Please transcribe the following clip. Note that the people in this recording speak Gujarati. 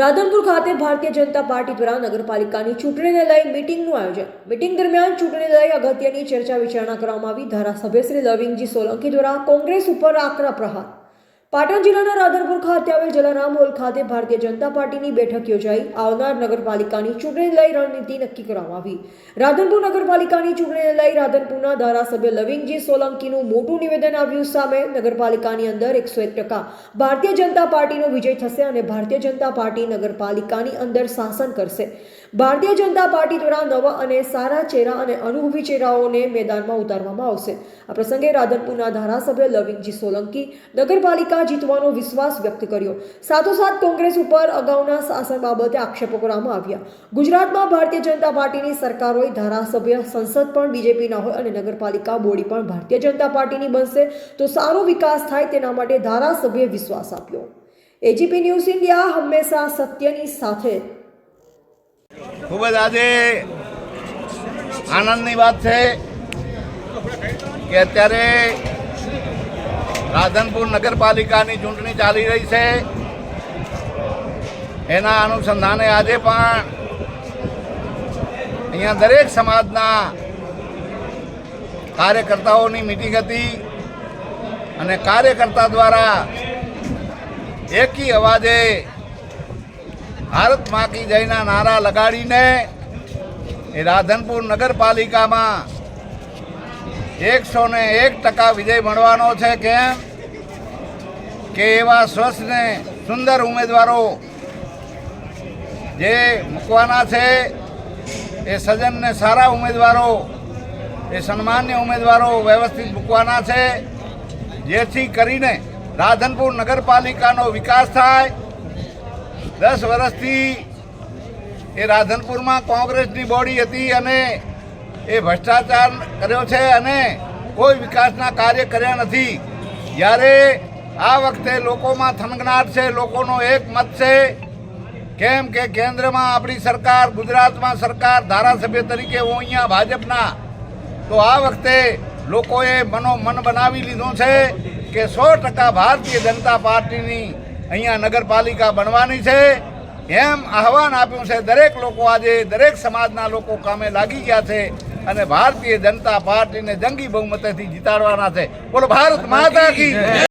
રાધનપુર ખાતે ભારતીય જનતા પાર્ટી દ્વારા નગરપાલિકાની ચૂંટણીને લઈ મિટિંગનું આયોજન. મિટિંગ દરમિયાન ચૂંટણીને લઈ અગત્યની ચર્ચા વિચારણા કરવામાં આવી. ધારાસભ્ય શ્રી લવિંગજી સોલંકી દ્વારા કોંગ્રેસ ઉપર આકરા પ્રહાર. પાટણ જિલ્લાના રાધનપુર ખાતે આવેલ જલારામ હોલ ખાતે ભારતીય જનતા પાર્ટીની બેઠક યોજાઈ. આવનાર નગરપાલિકાની ચૂંટણી લઈ રણનીતિ નક્કી કરવામાં આવી. રાધનપુર નગરપાલિકાની ચૂંટણીને લઈ રાધનપુરના ધારાસભ્ય લવિંગજી સોલંકીનું મોટું નિવેદન આવ્યું સામે નગરપાલિકાની અંદર એકસો એક ટકા. ભારતીય જનતા પાર્ટીનો વિજય થશે અને ભારતીય જનતા પાર્ટી નગરપાલિકાની અંદર શાસન કરશે. ભારતીય જનતા પાર્ટી દ્વારા નવા અને સારા ચહેરા અને અનુભવી ચહેરાઓને મેદાનમાં ઉતારવામાં આવશે. આ પ્રસંગે રાધનપુરના ધારાસભ્ય લવિંગજી સોલંકી નગરપાલિકા જીતવાનો વિશ્વાસ વ્યક્ત કર્યો. સાથોસાથ કોંગ્રેસ ઉપર અગાઉના શાસન બાબતે આક્ષેપો કરવામાં આવ્યા. ગુજરાતમાં ભારતીય જનતા પાર્ટીની સરકારોએ ધારાસભ્ય સંસદ પણ બીજેપીના હોય અને નગરપાલિકા બોડી પણ ભારતીય જનતા પાર્ટીની બનશે, તો સારો વિકાસ થાય તેના માટે ધારાસભ્યએ વિશ્વાસ આપ્યો. એજીપી ન્યૂઝ ઇન્ડિયા હંમેશા સત્યની સાથે ખૂબ જ આજે આનંદની વાત છે કે અત્યારે રાધનપુર નગરપાલિકાની ચૂંટણી ચાલી રહી છે. એના અનુસંધાને આજે પણ અહીંયા દરેક સમાજના કાર્યકર્તાઓની મિટિંગ હતી અને કાર્યકર્તા દ્વારા એકી અવાજે ભારત માકી જયના નારા લગાડીને એ રાધનપુર નગરપાલિકામાં એકસો ને એક ટકા વિજય મળવાનો છે કેમ? કે એવા સ્વચ્છ ને સુંદર ઉમેદવારો જે મૂકવાના છે, એ સજન સારા ઉમેદવારો, એ સન્માન્ય ઉમેદવારો વ્યવસ્થિત મૂકવાના છે, જેથી કરીને રાધનપુર નગરપાલિકાનો વિકાસ થાય દસ વર્ષથી એ રાધનપુરમાં કોંગ્રેસની બોડી હતી અને એ ભ્રષ્ટાચાર કર્યો છે અને કોઈ વિકાસના કાર્ય કર્યા નથી. જ્યારે આ વખતે લોકોમાં થનગનાટ છે, લોકોનો એક મત છે કેમ કે કેન્દ્રમાં આપણી સરકાર, ગુજરાતમાં સરકાર, ધારાસભ્ય તરીકે હું અહીંયા ભાજપના. તો આ વખતે લોકોએ મનો મન બનાવી લીધું છે કે સો ટકા ભારતીય જનતા પાર્ટીની અહીંયા નગરપાલિકા બનવાની છે. એમ આહવાન આપ્યું છે દરેક લોકો આજે, દરેક સમાજના લોકો કામે લાગી ગયા છે અને ભારતીય જનતા પાર્ટીને જંગી બહુમતેથી જીતાડવાના છે. બોલો, ભારત માતા કી